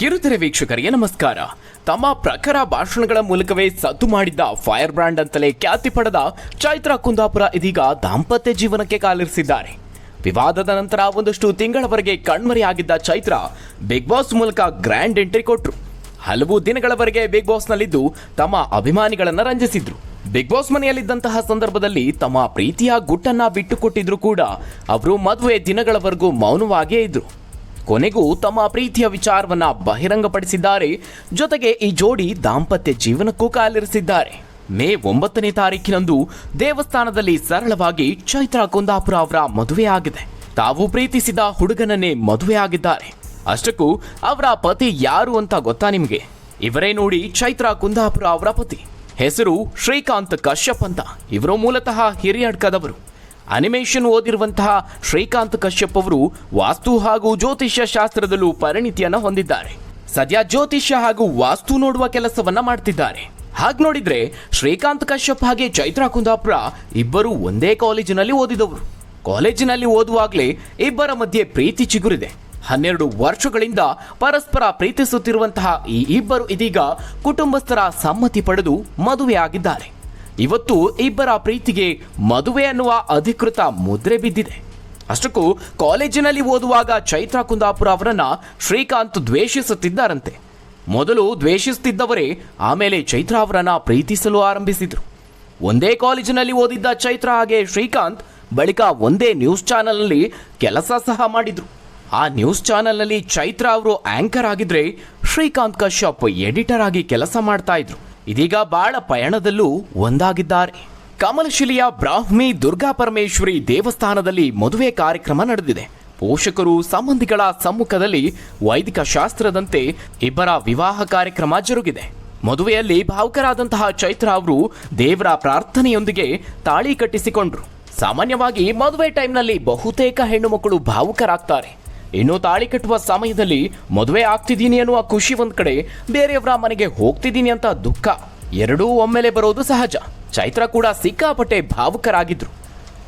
ಕಿರುತೆರೆ ವೀಕ್ಷಕರಿಗೆ ನಮಸ್ಕಾರ. ತಮ್ಮ ಪ್ರಖರ ಭಾಷಣಗಳ ಮೂಲಕವೇ ಸದ್ದು ಮಾಡಿದ್ದ ಫೈರ್ ಬ್ರ್ಯಾಂಡ್ ಅಂತಲೇ ಖ್ಯಾತಿ ಪಡೆದ ಚೈತ್ರ ಕುಂದಾಪುರ ಇದೀಗ ದಾಂಪತ್ಯ ಜೀವನಕ್ಕೆ ಕಾಲಿರಿಸಿದ್ದಾರೆ. ವಿವಾದದ ನಂತರ ಒಂದಷ್ಟು ತಿಂಗಳವರೆಗೆ ಕಣ್ಮರೆಯಾಗಿದ್ದ ಚೈತ್ರ ಬಿಗ್ ಬಾಸ್ ಮೂಲಕ ಗ್ರ್ಯಾಂಡ್ ಎಂಟ್ರಿ ಕೊಟ್ಟರು ಹಲವು ದಿನಗಳವರೆಗೆ ಬಿಗ್ ಬಾಸ್ನಲ್ಲಿದ್ದು ತಮ್ಮ ಅಭಿಮಾನಿಗಳನ್ನು ರಂಜಿಸಿದ್ರು. ಬಿಗ್ ಬಾಸ್ ಮನೆಯಲ್ಲಿದ್ದಂತಹ ಸಂದರ್ಭದಲ್ಲಿ ತಮ್ಮ ಪ್ರೀತಿಯ ಗುಟ್ಟನ್ನ ಬಿಟ್ಟುಕೊಟ್ಟಿದ್ರು ಕೂಡ. ಅವರು ಮದುವೆ ದಿನಗಳವರೆಗೂ ಮೌನವಾಗಿಯೇ ಇದ್ರು. ಕೊನೆಗೂ ತಮ್ಮ ಪ್ರೀತಿಯ ವಿಚಾರವನ್ನ ಬಹಿರಂಗಪಡಿಸಿದ್ದಾರೆ. ಜೊತೆಗೆ ಈ ಜೋಡಿ ದಾಂಪತ್ಯ ಜೀವನಕ್ಕೂ ಕಾಲಿರಿಸಿದ್ದಾರೆ. ಮೇ ಒಂಬತ್ತನೇ ತಾರೀಕಿನಂದು ದೇವಸ್ಥಾನದಲ್ಲಿ ಸರಳವಾಗಿ ಚೈತ್ರಾ ಕುಂದಾಪುರ ಅವರ ಮದುವೆಯಾಗಿದೆ ತಾವು ಪ್ರೀತಿಸಿದ ಹುಡುಗನನ್ನೇ ಮದುವೆಯಾಗಿದ್ದಾರೆ ಅಷ್ಟಕ್ಕೂ ಅವರ ಪತಿ ಯಾರು ಅಂತ ಗೊತ್ತಾ ನಿಮಗೆ? ಇವರೇ ನೋಡಿ ಚೈತ್ರಾ ಕುಂದಾಪುರ ಅವರ ಪತಿ. ಹೆಸರು ಶ್ರೀಕಾಂತ್ ಕಶ್ಯಪ್ ಅಂತ. ಇವರು ಮೂಲತಃ ಹಿರಿಯಡ್ಕದವರು ಅನಿಮೇಷನ್ ಓದಿರುವಂತಹ ಶ್ರೀಕಾಂತ್ ಕಶ್ಯಪ್ ಅವರು ವಾಸ್ತು ಹಾಗೂ ಜ್ಯೋತಿಷ್ಯ ಶಾಸ್ತ್ರದಲ್ಲೂ ಪರಿಣಿತಿಯನ್ನು ಹೊಂದಿದ್ದಾರೆ. ಸದ್ಯ ಜ್ಯೋತಿಷ್ಯ ಹಾಗೂ ವಾಸ್ತು ನೋಡುವ ಕೆಲಸವನ್ನ ಮಾಡ್ತಿದ್ದಾರೆ. ಹಾಗೆ ನೋಡಿದ್ರೆ ಶ್ರೀಕಾಂತ್ ಕಶ್ಯಪ್ ಹಾಗೆ ಚೈತ್ರಾ ಕುಂದಾಪುರ ಇಬ್ಬರು ಒಂದೇ ಕಾಲೇಜಿನಲ್ಲಿ ಓದಿದವರು. ಕಾಲೇಜಿನಲ್ಲಿ ಓದುವಾಗಲೇ ಇಬ್ಬರ ಮಧ್ಯೆ ಪ್ರೀತಿ ಚಿಗುರಿದೆ. ಹನ್ನೆರಡು ವರ್ಷಗಳಿಂದ ಪರಸ್ಪರ ಪ್ರೀತಿಸುತ್ತಿರುವಂತಹ ಈ ಇಬ್ಬರು ಇದೀಗ ಕುಟುಂಬಸ್ಥರ ಸಮ್ಮತಿ ಪಡೆದು ಮದುವೆಯಾಗಿದ್ದಾರೆ. ಇವತ್ತು ಇಬ್ಬರ ಪ್ರೀತಿಗೆ ಮದುವೆ ಅನ್ನುವ ಅಧಿಕೃತ ಮುದ್ರೆ ಬಿದ್ದಿದೆ. ಅಷ್ಟಕ್ಕೂ ಕಾಲೇಜಿನಲ್ಲಿ ಓದುವಾಗ ಚೈತ್ರ ಕುಂದಾಪುರ ಅವರನ್ನ ಶ್ರೀಕಾಂತ್ ದ್ವೇಷಿಸುತ್ತಿದ್ದಾರಂತೆ. ಮೊದಲು ದ್ವೇಷಿಸುತ್ತಿದ್ದವರೇ ಆಮೇಲೆ ಚೈತ್ರ ಅವರನ್ನ ಪ್ರೀತಿಸಲು ಆರಂಭಿಸಿದ್ರು. ಒಂದೇ ಕಾಲೇಜಿನಲ್ಲಿ ಓದಿದ್ದ ಚೈತ್ರ ಹಾಗೆ ಶ್ರೀಕಾಂತ್ ಬಳಿಕ ಒಂದೇ ನ್ಯೂಸ್ ಚಾನೆಲ್ನಲ್ಲಿ ಕೆಲಸ ಸಹ ಮಾಡಿದ್ರು. ಆ ನ್ಯೂಸ್ ಚಾನೆಲ್ನಲ್ಲಿ ಚೈತ್ರ ಅವರು ಆಂಕರ್ ಆಗಿದ್ರೆ ಶ್ರೀಕಾಂತ್ ಕಶ್ಯಪ್ ಎಡಿಟರ್ ಆಗಿ ಕೆಲಸ ಮಾಡ್ತಾ ಇದ್ರು. ಇದೀಗ ಬಾಳ ಪಯಣದಲ್ಲೂ ಒಂದಾಗಿದ್ದಾರೆ. ಕಮಲಶಿಲೆಯ ಬ್ರಾಹ್ಮಿ ದುರ್ಗಾ ಪರಮೇಶ್ವರಿ ದೇವಸ್ಥಾನದಲ್ಲಿ ಮದುವೆ ಕಾರ್ಯಕ್ರಮ ನಡೆದಿದೆ. ಪೋಷಕರು, ಸಂಬಂಧಿಗಳ ಸಮ್ಮುಖದಲ್ಲಿ ವೈದಿಕ ಶಾಸ್ತ್ರದಂತೆ ಇಬ್ಬರ ವಿವಾಹ ಕಾರ್ಯಕ್ರಮ ಜರುಗಿದೆ. ಮದುವೆಯಲ್ಲಿ ಭಾವುಕರಾದಂತಹ ಚೈತ್ರ ಅವರು ದೇವರ ಪ್ರಾರ್ಥನೆಯೊಂದಿಗೆ ತಾಳಿ ಕಟ್ಟಿಸಿಕೊಂಡ್ರು. ಸಾಮಾನ್ಯವಾಗಿ ಮದುವೆ ಟೈಮ್ನಲ್ಲಿ ಬಹುತೇಕ ಹೆಣ್ಣು ಮಕ್ಕಳು ಭಾವುಕರಾಗ್ತಾರೆ. ಇನ್ನು ತಾಳಿ ಕಟ್ಟುವ ಸಮಯದಲ್ಲಿ ಮದುವೆ ಆಗ್ತಿದ್ದೀನಿ ಅನ್ನುವ ಖುಷಿ ಒಂದ್ ಕಡೆ, ಬೇರೆಯವರ ಮನೆಗೆ ಹೋಗ್ತಿದ್ದೀನಿ ಅಂತ ದುಃಖ. ಎರಡೂ ಒಮ್ಮೆಲೆ ಬರೋದು ಸಹಜ. ಚೈತ್ರ ಕೂಡ ಸಿಕ್ಕಾಪಟ್ಟೆ ಭಾವುಕರಾಗಿದ್ರು.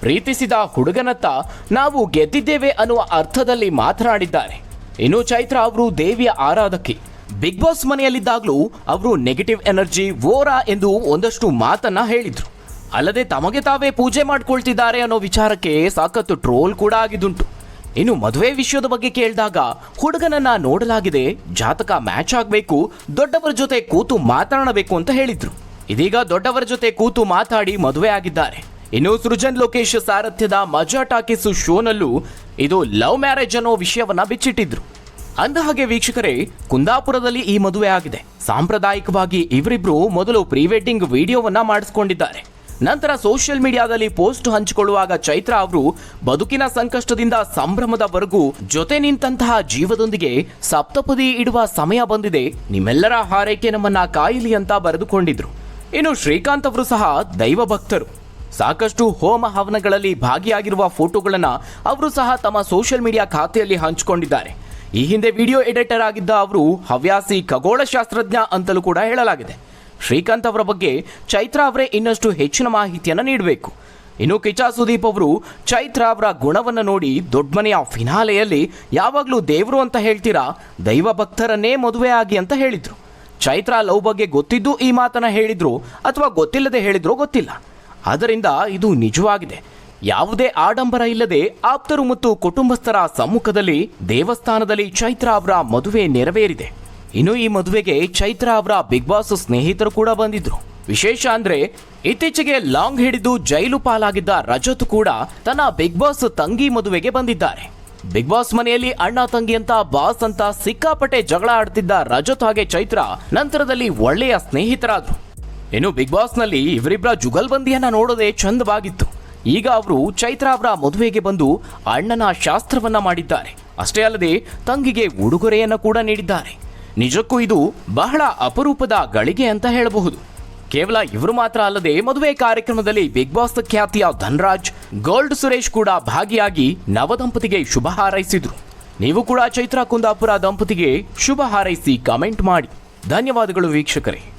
ಪ್ರೀತಿಸಿದ ಹುಡುಗನತ್ತ ನಾವು ಗೆದ್ದಿದ್ದೇವೆ ಅನ್ನುವ ಅರ್ಥದಲ್ಲಿ ಮಾತನಾಡಿದ್ದಾರೆ. ಇನ್ನು ಚೈತ್ರ ಅವರು ದೇವಿಯ ಆರಾಧಕಿ. ಬಿಗ್ ಬಾಸ್ ಮನೆಯಲ್ಲಿದ್ದಾಗಲೂ ಅವರು ನೆಗೆಟಿವ್ ಎನರ್ಜಿ, ವೋರಾ ಎಂದು ಒಂದಷ್ಟು ಮಾತನ್ನ ಹೇಳಿದ್ರು. ಅಲ್ಲದೆ ತಮಗೆ ತಾವೇ ಪೂಜೆ ಮಾಡ್ಕೊಳ್ತಿದ್ದಾರೆ ಅನ್ನೋ ವಿಚಾರಕ್ಕೆ ಸಾಕತ್ತು ಟ್ರೋಲ್ ಕೂಡ ಆಗಿದ್ದುಂಟು. ಇನ್ನು ಮದುವೆ ವಿಷಯದ ಬಗ್ಗೆ ಕೇಳಿದಾಗ ಹುಡುಗನನ್ನ ನೋಡಲಾಗಿದೆ, ಜಾತಕ ಮ್ಯಾಚ್ ಆಗಬೇಕು, ದೊಡ್ಡವರ ಜೊತೆ ಕೂತು ಮಾತಾಡಬೇಕು ಅಂತ ಹೇಳಿದ್ರು. ಇದೀಗ ದೊಡ್ಡವರ ಜೊತೆ ಕೂತು ಮಾತಾಡಿ ಮದುವೆ ಆಗಿದ್ದಾರೆ. ಇನ್ನು ಸೃಜನ್ ಲೋಕೇಶ್ ಸಾರಥ್ಯದ ಮಜಾ ಟಾಕೀಸು ಶೋನಲ್ಲೂ ಇದು ಲವ್ ಮ್ಯಾರೇಜ್ ಅನ್ನೋ ವಿಷಯವನ್ನ ಬಿಚ್ಚಿಟ್ಟಿದ್ರು. ಅಂದ ಹಾಗೆ ವೀಕ್ಷಕರೇ, ಕುಂದಾಪುರದಲ್ಲಿ ಈ ಮದುವೆ ಆಗಿದೆ. ಸಾಂಪ್ರದಾಯಿಕವಾಗಿ ಇವರಿಬ್ರು ಮೊದಲು ಪ್ರೀ ವೆಡ್ಡಿಂಗ್ ವಿಡಿಯೋವನ್ನ ಮಾಡಿಸ್ಕೊಂಡಿದ್ದಾರೆ. ನಂತರ ಸೋಷಿಯಲ್ ಮೀಡಿಯಾದಲ್ಲಿ ಪೋಸ್ಟ್ ಹಂಚಿಕೊಳ್ಳುವಾಗ ಚೈತ್ರ ಅವರು ಬದುಕಿನ ಸಂಕಷ್ಟದಿಂದ ಸಂಭ್ರಮದವರೆಗೂ ಜೊತೆ ನಿಂತಹ ಜೀವದೊಂದಿಗೆ ಸಪ್ತಪದಿ ಇಡುವ ಸಮಯ ಬಂದಿದೆ. ನಿಮ್ಮೆಲ್ಲರ ಹಾರೈಕೆ ನಮ್ಮನ್ನ ಕಾಯಿಲಿ ಅಂತ ಬರೆದುಕೊಂಡಿದ್ರು. ಇನ್ನು ಶ್ರೀಕಾಂತ್ ಅವರು ಸಹ ದೈವ ಭಕ್ತರು. ಸಾಕಷ್ಟು ಹೋಮ ಹವನಗಳಲ್ಲಿ ಭಾಗಿಯಾಗಿರುವ ಫೋಟೋಗಳನ್ನು ಅವರು ಸಹ ತಮ್ಮ ಸೋಷಿಯಲ್ ಮೀಡಿಯಾ ಖಾತೆಯಲ್ಲಿ ಹಂಚಿಕೊಂಡಿದ್ದಾರೆ. ಈ ಹಿಂದೆ ವಿಡಿಯೋ ಎಡಿಟರ್ ಆಗಿದ್ದ ಅವರು ಹವ್ಯಾಸಿ ಖಗೋಳಶಾಸ್ತ್ರಜ್ಞ ಅಂತಲೂ ಕೂಡ ಹೇಳಲಾಗಿದೆ. ಶ್ರೀಕಾಂತ್ ಅವರ ಬಗ್ಗೆ ಚೈತ್ರ ಅವರೇ ಇನ್ನಷ್ಟು ಹೆಚ್ಚಿನ ಮಾಹಿತಿಯನ್ನು ನೀಡಬೇಕು. ಇನ್ನು ಕಿಚಾ ಸುದೀಪ್ ಅವರು ಚೈತ್ರ ಅವರ ಗುಣವನ್ನು ನೋಡಿ ದೊಡ್ಡಮನೆಯ ಫಿನಾಲೆಯಲ್ಲಿ ಯಾವಾಗಲೂ ದೇವರು ಅಂತ ಹೇಳ್ತೀರಾ, ದೈವ ಭಕ್ತರನ್ನೇ ಮದುವೆ ಆಗಿ ಅಂತ ಹೇಳಿದರು. ಚೈತ್ರ ಲವ್ ಬಗ್ಗೆ ಗೊತ್ತಿದ್ದು ಈ ಮಾತನ್ನು ಹೇಳಿದ್ರು ಅಥವಾ ಗೊತ್ತಿಲ್ಲದೆ ಹೇಳಿದ್ರೋ ಗೊತ್ತಿಲ್ಲ. ಆದ್ದರಿಂದ ಇದು ನಿಜವಾಗಿದೆ. ಯಾವುದೇ ಆಡಂಬರ ಇಲ್ಲದೆ ಆಪ್ತರು ಮತ್ತು ಕುಟುಂಬಸ್ಥರ ಸಮ್ಮುಖದಲ್ಲಿ ದೇವಸ್ಥಾನದಲ್ಲಿ ಚೈತ್ರ ಅವರ ಮದುವೆ ನೆರವೇರಿದೆ. ಇನ್ನು ಈ ಮದುವೆಗೆ ಚೈತ್ರ ಅವರ ಬಿಗ್ ಬಾಸ್ ಸ್ನೇಹಿತರು ಕೂಡ ಬಂದಿದ್ರು. ವಿಶೇಷ ಅಂದ್ರೆ, ಇತ್ತೀಚೆಗೆ ಲಾಂಗ್ ಹಿಡಿದು ಜೈಲು ಪಾಲಾಗಿದ್ದ ರಜತ್ ಕೂಡ ತನ್ನ ಬಿಗ್ ಬಾಸ್ ತಂಗಿ ಮದುವೆಗೆ ಬಂದಿದ್ದಾರೆ. ಬಿಗ್ ಬಾಸ್ ಮನೆಯಲ್ಲಿ ಅಣ್ಣ ತಂಗಿ ಅಂತ ಬಾಸ್ ಅಂತ ಸಿಕ್ಕಾಪಟ್ಟೆ ಜಗಳ ಆಡ್ತಿದ್ದ ರಜತ್ ಹಾಗೆ ಚೈತ್ರ ನಂತರದಲ್ಲಿ ಒಳ್ಳೆಯ ಸ್ನೇಹಿತರಾದ್ರು. ಇನ್ನು ಬಿಗ್ ಬಾಸ್ನಲ್ಲಿ ಇವರಿಬ್ಬರ ಜುಗಲ್ಬಂದಿಯನ್ನ ನೋಡೋದೇ ಚಂದವಾಗಿತ್ತು. ಈಗ ಅವರು ಚೈತ್ರ ಅವರ ಮದುವೆಗೆ ಬಂದು ಅಣ್ಣನ ಶಾಸ್ತ್ರವನ್ನ ಮಾಡಿದ್ದಾರೆ. ಅಷ್ಟೇ ಅಲ್ಲದೆ, ತಂಗಿಗೆ ಉಡುಗೊರೆಯನ್ನ ಕೂಡ ನೀಡಿದ್ದಾರೆ. ನಿಜಕ್ಕೂ ಇದು ಬಹಳ ಅಪರೂಪದ ಗಳಿಗೆ ಅಂತ ಹೇಳಬಹುದು. ಕೇವಲ ಇವರು ಮಾತ್ರ ಅಲ್ಲದೆ ಮದುವೆ ಕಾರ್ಯಕ್ರಮದಲ್ಲಿ ಬಿಗ್ ಬಾಸ್ ಖ್ಯಾತಿಯ ಧನ್ರಾಜ್ ಗೋಲ್ಡ್ ಸುರೇಶ್ ಕೂಡ ಭಾಗಿಯಾಗಿ ನವದಂಪತಿಗೆ ಶುಭ ಹಾರೈಸಿದ್ರು. ನೀವು ಕೂಡ ಚೈತ್ರಾ ಕುಂದಾಪುರ ದಂಪತಿಗೆ ಶುಭ ಹಾರೈಸಿ ಕಮೆಂಟ್ ಮಾಡಿ. ಧನ್ಯವಾದಗಳು ವೀಕ್ಷಕರೇ.